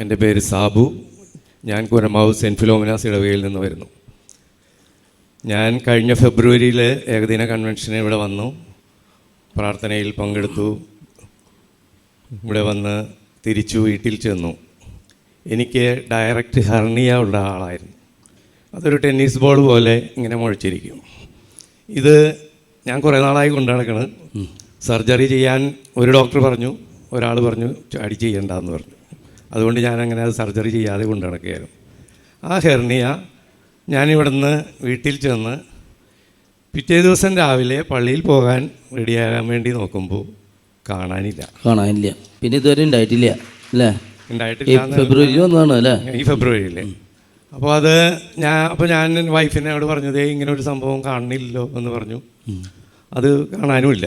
എന്റെ പേര് സാബു. ഞാൻ കുരമാവ് സെന്റ് ഫിലോമിനാസ് ഇടവകയിൽ നിന്ന് വരുന്നു. ഞാൻ കഴിഞ്ഞ ഫെബ്രുവരിയിൽ ഏകദിന കൺവെൻഷന് ഇവിടെ വന്നു. പ്രാർത്ഥനയിൽ പങ്കെടുത്തു. ഇവിടെ വന്ന് തിരിച്ചു വീട്ടിൽ ചെന്നു. എനിക്ക് ഡയറക്റ്റ് ഹെർണിയ ഉള്ള ആളായിരുന്നു. അതൊരു ടെന്നീസ് ബോൾ പോലെ ഇങ്ങനെ മുഴച്ചിരിക്കും. ഇത് ഞാൻ കുറേ നാളായി കൊണ്ടു നടക്കണം. സർജറി ചെയ്യാൻ ഒരു ഡോക്ടർ പറഞ്ഞു. ഒരാൾ പറഞ്ഞു അടി ചെയ്യണ്ടെന്ന് പറഞ്ഞു. അതുകൊണ്ട് ഞാനങ്ങനെ അത് സർജറി ചെയ്യാതെ കൊണ്ടു നടക്കുകയായിരുന്നു. ആ ഹെർണിയ ഞാനിവിടുന്ന് വീട്ടിൽ ചെന്ന് പിറ്റേ ദിവസം രാവിലെ പള്ളിയിൽ പോകാൻ റെഡിയാകാൻ വേണ്ടി നോക്കുമ്പോൾ കാണാനില്ല. കാണാനില്ല. പിന്നെ ഇതുവരെ ഉണ്ടായിട്ടില്ല അല്ലേ? ഉണ്ടായിട്ടില്ല എന്ന് ഫെബ്രുവരി വന്നതാണ് അല്ലേ? ഈ ഫെബ്രുവരിയിൽ. അപ്പോൾ അത് ഞാൻ അപ്പോൾ ഞാൻ വൈഫിനോട് പറഞ്ഞതേ ഇങ്ങനെ ഒരു സംഭവം കാണുന്നില്ലല്ലോ എന്ന് പറഞ്ഞു. അത് കാണാനുമില്ല.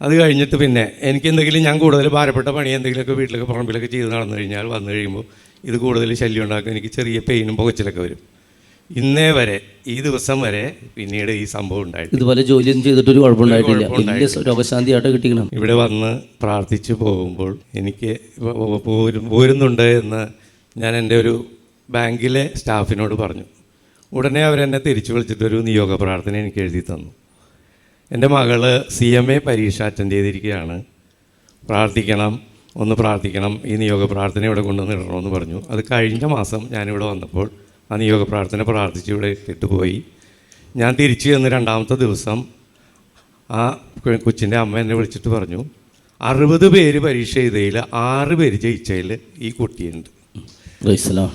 അത് കഴിഞ്ഞിട്ട് പിന്നെ എനിക്ക് എന്തെങ്കിലും ഞാൻ കൂടുതൽ ഭാരപ്പെട്ട പണി എന്തെങ്കിലുമൊക്കെ വീട്ടിലൊക്കെ പറമ്പിലൊക്കെ ചെയ്ത് നടന്നു കഴിഞ്ഞാൽ വന്നു കഴിയുമ്പോൾ ഇത് കൂടുതൽ ശല്യം ഉണ്ടാക്കും. എനിക്ക് ചെറിയ പെയിനും പുകച്ചിലൊക്കെ വരും. ഇന്നേ വരെ ഈ ദിവസം വരെ പിന്നീട് ഈ സംഭവം ഉണ്ടായിട്ട് ഇതുപോലെ ജോലിയൊന്നും ചെയ്തിട്ട് ഒരു കുഴപ്പമുണ്ടായിട്ടില്ല. രോഗശാന്തിയായിട്ട് കിട്ടിക്കണം. ഇവിടെ വന്ന് പ്രാർത്ഥിച്ചു പോകുമ്പോൾ എനിക്ക് പോരുന്നുണ്ട് എന്ന് ഞാൻ എന്റെ ഒരു ബാങ്കിലെ സ്റ്റാഫിനോട് പറഞ്ഞു. ഉടനെ അവരെന്നെ തിരിച്ചു വിളിച്ചിട്ട് ഒരു നിയോഗ പ്രാർത്ഥന എനിക്ക് എഴുതി തന്നു. എന്റെ മകൾ സി എം എ പരീക്ഷ അറ്റൻഡ് ചെയ്തിരിക്കുകയാണ്. പ്രാർത്ഥിക്കണം ഒന്ന് പ്രാർത്ഥിക്കണം ഈ നിയോഗ പ്രാർത്ഥന ഇവിടെ കൊണ്ടുവന്ന് ഇടണമെന്ന് പറഞ്ഞു. അത് കഴിഞ്ഞ മാസം ഞാനിവിടെ വന്നപ്പോൾ ആ നിയോഗ പ്രാർത്ഥന പ്രാർത്ഥിച്ച് ഇവിടെ ഇട്ടിട്ട് പോയി ഞാൻ തിരിച്ചു ചെന്ന് രണ്ടാമത്തെ ദിവസം ആ കൊച്ചിന്റെ അമ്മ എന്നെ വിളിച്ചിട്ട് പറഞ്ഞു അറുപത് പേര് പരീക്ഷ ചെയ്തതിൽ ആറ് പേര് ജയിച്ചതിൽ ഈ കുട്ടിയുണ്ട്.